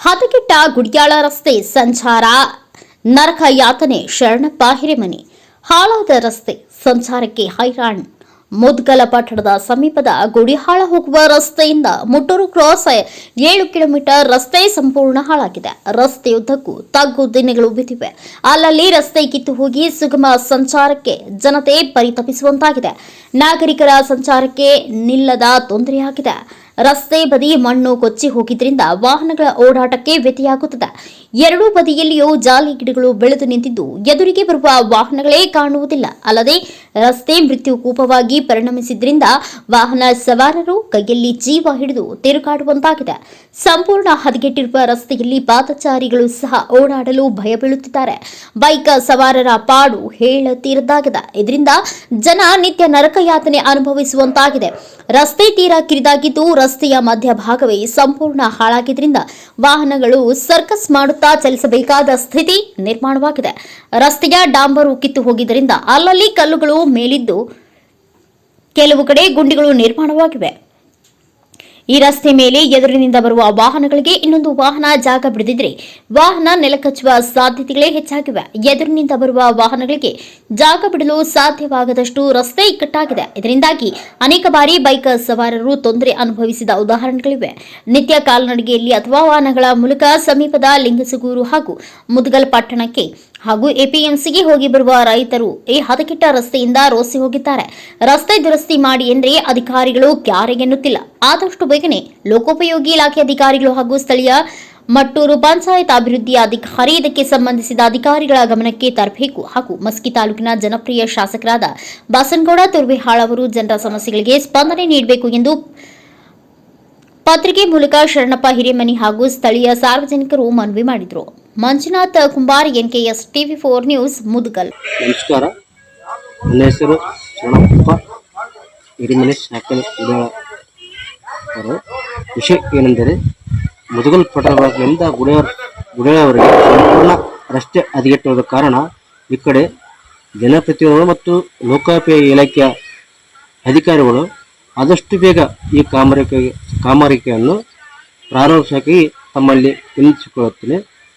ಹದಗೆಟ್ಟ ಗುಡಿಯಾಳ ರಸ್ತೆ ಸಂಚಾರ, ನರಕ ಯಾತನೆ ಶರಣಪ್ಪ ಹಿರೇಮನಿ ಹಾಳಾದ ರಸ್ತೆ ಸಂಚಾರಕ್ಕೆ ಹೈರಾಣ್. ಮುದ್ಗಲ ಪಟ್ಟಣದ ಸಮೀಪದ ಗುಡಿಹಾಳ ಹೋಗುವ ರಸ್ತೆಯಿಂದ ಮುಟ್ಟೂರು ಕ್ರಾಸ್ ಏಳು ಕಿಲೋಮೀಟರ್ ರಸ್ತೆ ಸಂಪೂರ್ಣ ಹಾಳಾಗಿದೆ. ರಸ್ತೆಯುದ್ದಕ್ಕೂ ತಗ್ಗು ದಿನಗಳು ಬಿದ್ದಿವೆ. ಅಲ್ಲಲ್ಲಿ ರಸ್ತೆ ಕಿತ್ತು ಹೋಗಿ ಸುಗಮ ಸಂಚಾರಕ್ಕೆ ಜನತೆ ಪರಿತಪಿಸುವಂತಾಗಿದೆ. ನಾಗರಿಕರ ಸಂಚಾರಕ್ಕೆ ನಿಲ್ಲದ ತೊಂದರೆಯಾಗಿದೆ. ರಸ್ತೆ ಬದಿ ಮಣ್ಣು ಕೊಚ್ಚಿ ಹೋಗಿದ್ದರಿಂದ ವಾಹನಗಳ ಓಡಾಟಕ್ಕೆ ವ್ಯತಿಯಾಗುತ್ತದೆ. ಎರಡೂ ಬದಿಯಲ್ಲಿಯೂ ಜಾಲಿ ಗಿಡಗಳು ಬೆಳೆದು ನಿಂತಿದ್ದು, ಎದುರಿಗೆ ಬರುವ ವಾಹನಗಳೇ ಕಾಣುವುದಿಲ್ಲ. ಅಲ್ಲದೆ ರಸ್ತೆ ಮೃತ್ಯು ಕೂಪವಾಗಿ ಪರಿಣಮಿಸಿದ್ರಿಂದ ವಾಹನ ಸವಾರರು ಕೈಯಲ್ಲಿ ಜೀವ ಹಿಡಿದು ತಿರುಗಾಡುವಂತಾಗಿದೆ. ಸಂಪೂರ್ಣ ಹದಗೆಟ್ಟಿರುವ ರಸ್ತೆಯಲ್ಲಿ ಪಾದಚಾರಿಗಳು ಸಹ ಓಡಾಡಲು ಭಯ ಬೀಳುತ್ತಿದ್ದಾರೆ ಬೈಕ್ ಸವಾರರ ಪಾಡು ಹೇಳತೀರದಾಗಿದೆ ಇದರಿಂದ ಜನ ನಿತ್ಯ ನರಕಯಾತನೆ ಅನುಭವಿಸುವಂತಾಗಿದೆ. ರಸ್ತೆ ತೀರ ಕಿರಿದಾಗಿದ್ದು ರಸ್ತೆಯ ಮಧ್ಯಭಾಗವೇ ಸಂಪೂರ್ಣ ಹಾಳಾಗಿದ್ದರಿಂದ ವಾಹನಗಳು ಸರ್ಕಸ್ ಮಾಡುತ್ತಾ ಚಲಿಸಬೇಕಾದ ಸ್ಥಿತಿ ನಿರ್ಮಾಣವಾಗಿದೆ. ರಸ್ತೆಯ ಡಾಂಬರು ಕಿತ್ತು ಹೋಗಿದ್ದರಿಂದ ಅಲ್ಲಲ್ಲಿ ಕಲ್ಲುಗಳು ಮೇಲಿದ್ದು ಕೆಲವು ಕಡೆ ಗುಂಡಿಗಳು ನಿರ್ಮಾಣವಾಗಿವೆ. ಈ ರಸ್ತೆ ಮೇಲೆ ಎದುರಿನಿಂದ ಬರುವ ವಾಹನಗಳಿಗೆ ಇನ್ನೊಂದು ವಾಹನ ಜಾಗ ಬಿಡದಿದ್ರೆ ವಾಹನ ನೆಲಕಚ್ಚುವ ಸಾಧ್ಯತೆಗಳೇ ಹೆಚ್ಚಾಗಿವೆ. ಎದುರಿನಿಂದ ಬರುವ ವಾಹನಗಳಿಗೆ ಜಾಗ ಬಿಡಲು ಸಾಧ್ಯವಾಗದಷ್ಟು ರಸ್ತೆ ಇಕ್ಕಟ್ಟಾಗಿದೆ ಇದರಿಂದಾಗಿ ಅನೇಕ ಬಾರಿ ಬೈಕ್ ಸವಾರರು ತೊಂದರೆ ಅನುಭವಿಸಿದ ಉದಾಹರಣೆಗಳಿವೆ. ನಿತ್ಯ ಕಾಲ್ನಡಿಗೆಯಲ್ಲಿ ಅಥವಾ ವಾಹನಗಳ ಮೂಲಕ ಸಮೀಪದ ಲಿಂಗಸಗೂರು ಹಾಗೂ ಮುದಗಲ್ ಪಟ್ಟಣಕ್ಕೆ ಹಾಗೂ ಎಪಿಎಂಸಿಗೆ ಹೋಗಿ ಬರುವ ರೈತರು ಈ ಹದಗೆಟ್ಟ ರಸ್ತೆಯಿಂದ ರೋಸಿ ಹೋಗಿದ್ದಾರೆ. ರಸ್ತೆ ದುರಸ್ತಿ ಮಾಡಿ ಎಂದ್ರೆ ಅಧಿಕಾರಿಗಳು ಕ್ಯಾರೆ ಎನ್ನುತ್ತಿಲ್ಲ. ಆದಷ್ಟು ಬೇಗನೆ ಲೋಕೋಪಯೋಗಿ ಇಲಾಖೆ ಅಧಿಕಾರಿಗಳು ಹಾಗೂ ಸ್ಥಳೀಯ ಮಟ್ಟೂರು ಪಂಚಾಯತ್ ಅಭಿವೃದ್ಧಿ ಅಧಿಕಾರಿ ಇದಕ್ಕೆ ಸಂಬಂಧಿಸಿದ ಅಧಿಕಾರಿಗಳ ಗಮನಕ್ಕೆ ತರಬೇಕು ಹಾಗೂ ಮಸ್ಕಿ ತಾಲೂಕಿನ ಜನಪ್ರಿಯ ಶಾಸಕರಾದ ಬಾಸನಗೌಡ, ತುರ್ವಿಹಾಳ್ ಅವರು ಜನರ ಸಮಸ್ಯೆಗಳಿಗೆ ಸ್ಪಂದನೆ ನೀಡಬೇಕು ಎಂದು ಪತ್ರಿಕೆ ಮೂಲಕ ಶರಣಪ್ಪ ಹಿರೇಮನಿ ಹಾಗೂ ಸ್ಥಳೀಯ ಸಾರ್ವಜನಿಕರು ಮನವಿ ಮಾಡಿದರು. Manjunath Kumbar S TV four news, Mudgal. ನಮಸ್ಕಾರ. ನನ್ನ ಹೆಸರು ಉಡಾಳ ಅವರು ವಿಷಯ ಏನೆಂದರೆ, ಮುದುಗಲ್ ಪಟ್ಟಣದಿಂದ ಗುಡಿಯ ಗುಡೆಯವರಿಗೆ ಸಂಪೂರ್ಣ ರಸ್ತೆ ಹದಗೆಟ್ಟಿರುವ ಕಾರಣ ಈ ಕಡೆ ಜನಪ್ರತಿನಿಧಿಗಳು ಮತ್ತು ಲೋಕೋಪಯೋಗಿ ಇಲಾಖೆಯ ಅಧಿಕಾರಿಗಳು ಆದಷ್ಟು ಬೇಗ ಈ ಕಾಮಗಾರಿಕೆ ಕಾಮಾರಿಕೆಯನ್ನು ಪ್ರಾರಂಭಿಸೋಕೆ ತಮ್ಮಲ್ಲಿ ವಿನಂತಿಸಿಕೊಳ್ಳುತ್ತೇನೆ.